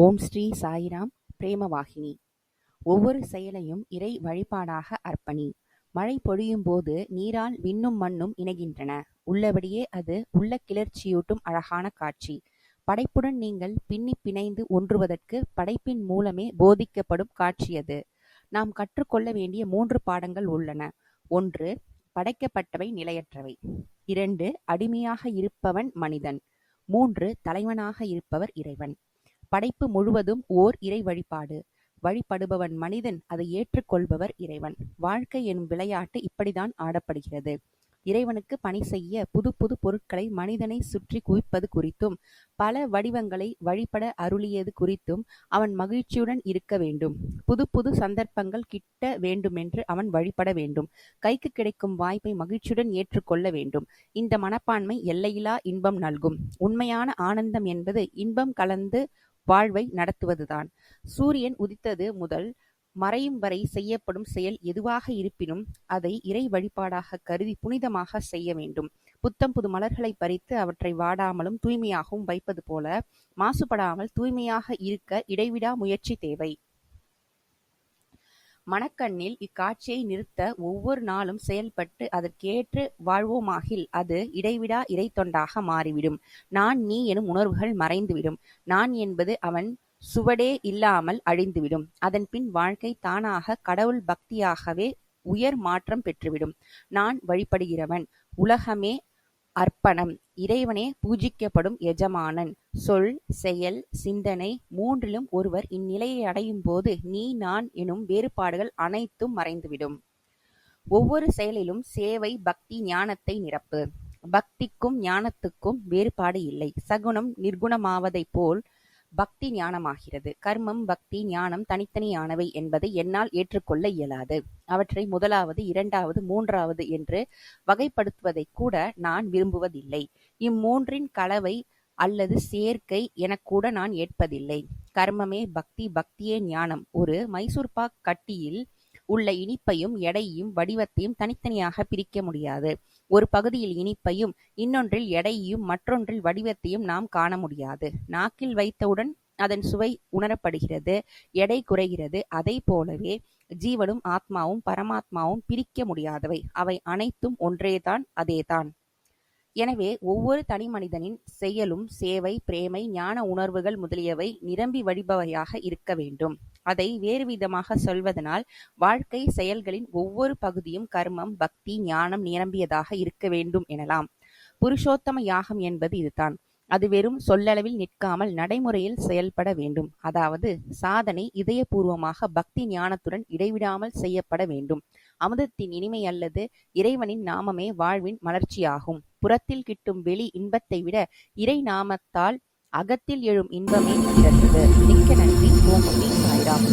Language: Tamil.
ஓம் ஸ்ரீ சாயிராம் பிரேமவாகினி. ஒவ்வொரு செயலையும் இறை வழிபாடாக அர்ப்பணி. மழை பொழியும் போது நீரால் விண்ணும் மண்ணும் இணைகின்றன. உள்ளபடியே அது உள்ள கிளர்ச்சியூட்டும் அழகான காட்சி. படைப்புடன் நீங்கள் பின்னி பிணைந்து ஒன்றுவதற்கு படைப்பின் மூலமே போதிக்கப்படும் காட்சி அது. நாம் கற்றுக்கொள்ள வேண்டிய மூன்று பாடங்கள் உள்ளன. ஒன்று படைக்கப்பட்டவை நிலையற்றவை. இரண்டு அடிமையாக இருப்பவன் மனிதன். மூன்று தலைவனாக இருப்பவர் இறைவன். படைப்பு முழுவதும் ஓர் இறை வழிபாடு வழிபடுபவன் மனிதன் அதை ஏற்றுக்கொள்பவர் இறைவன். வாழ்க்கை எனும் விளையாட்டு இப்படிதான் ஆடப்படுகிறது. இறைவனுக்கு பணி செய்ய புது புது பொருட்களை மனிதனை சுற்றி குவிப்பது குறித்தும் பல வடிவங்களை வழிபட அருளியது குறித்தும் அவன் மகிழ்ச்சியுடன் இருக்க வேண்டும். புது புது சந்தர்ப்பங்கள் கிட்ட வேண்டுமென்று அவன் வழிபட வேண்டும். கைக்கு கிடைக்கும் வாய்ப்பை மகிழ்ச்சியுடன் ஏற்றுக்கொள்ள வேண்டும். இந்த மனப்பான்மை எல்லையிலா இன்பம் நல்கும். உண்மையான ஆனந்தம் என்பது இன்பம் கலந்து வாழ்வை நடத்துவதுதான். சூரியன் உதித்தது முதல் மறையும் வரை செய்யப்படும் செயல் எதுவாக இருப்பினும் அதை இறை வழிபாடாக கருதி புனிதமாக செய்ய வேண்டும். புத்தம் புது மலர்களை பறித்து அவற்றை வாடாமலும் தூய்மையாகவும் வைப்பது போல மாசுபடாமல் தூய்மையாக இருக்க இடைவிடா முயற்சி தேவை. மனக்கண்ணில் இக்காட்சியை நிறுத்த ஒவ்வொரு நாளும் செயல்பட்டு அதற்கேற்று வாழ்வோமாகில் அது இடைவிடா இறைத்தொண்டாக மாறிவிடும். நான் நீ எனும் உணர்வுகள் மறைந்துவிடும். நான் என்பது அவன் சுவடே இல்லாமல் அழிந்துவிடும். அதன்பின் வாழ்க்கை தானாக கடவுள் பக்தியாகவே உயர் மாற்றம் பெற்றுவிடும். நான் வழிபடுகிறவன் உலகமே அர்ப்பணம். இறைவனே பூஜிக்கப்படும் எஜமானன். சொல் செயல் சிந்தனை மூன்றிலும் ஒருவர் இந்நிலையை அடையும் போது நீ நான் எனும் வேறுபாடுகள் அனைத்தும் மறைந்துவிடும். ஒவ்வொரு செயலிலும் சேவை பக்தி ஞானத்தை நிரப்பு. பக்திக்கும் ஞானத்துக்கும் வேறுபாடு இல்லை. சகுனம் நிர்குணமாவதைப் போல் பக்தி ஞானமாகிறது. கர்மம் பக்தி ஞானம் தனித்தனியானவை என்பதை என்னால் ஏற்றுக்கொள்ள இயலாது. அவற்றை முதலாவது இரண்டாவது மூன்றாவது என்று வகைப்படுத்துவதை கூட நான் விரும்புவதில்லை. இம்மூன்றின் கலவை அல்லது சேர்க்கை எனக்கூட நான் ஏற்பதில்லை. கர்மமே பக்தி பக்தியே ஞானம். ஒரு மைசூர்பாக் கட்டியில் உள்ள இனிப்பையும் எடையையும் வடிவத்தையும் தனித்தனியாக பிரிக்க முடியாது. ஒரு பகுதியில் இனிப்பையும் இன்னொன்றில் எடையையும் மற்றொன்றில் வடிவத்தையும் நாம் காண முடியாது. நாக்கில் வைத்தவுடன் அதன் சுவை உணரப்படுகிறது எடை குறைகிறது. அதை போலவே ஜீவனும் ஆத்மாவும் பரமாத்மாவும் பிரிக்க முடியாதவை. அவை அனைத்தும் ஒன்றேதான் அதேதான். எனவே ஒவ்வொரு தனி மனிதனின் செயலும் சேவை பிரேமை ஞான உணர்வுகள் முதலியவை நிரம்பி வழிபவையாக இருக்க வேண்டும். அதை வேறு விதமாக சொல்வதனால் வாழ்க்கை செயல்களின் ஒவ்வொரு பகுதியும் கர்மம் பக்தி ஞானம் நிரம்பியதாக இருக்க வேண்டும் எனலாம். புருஷோத்தம யாகம் என்பது இதுதான். அது வெறும் சொல்லளவில் நிற்காமல் நடைமுறையில் செயல்பட வேண்டும். அதாவது சாதனை இதயபூர்வமாக பக்தி ஞானத்துடன் இடைவிடாமல் செய்யப்பட வேண்டும். அமுதத்தின் இனிமை அல்லது இறைவனின் நாமமே வாழ்வின் மலர்ச்சியாகும். புறத்தில் கிட்டும் வெளி இன்பத்தை விட இறை நாமத்தால் அகத்தில் எழும் இன்பமே சிறந்தது மிக்க நன்றி. ஓம் சாய்ராம்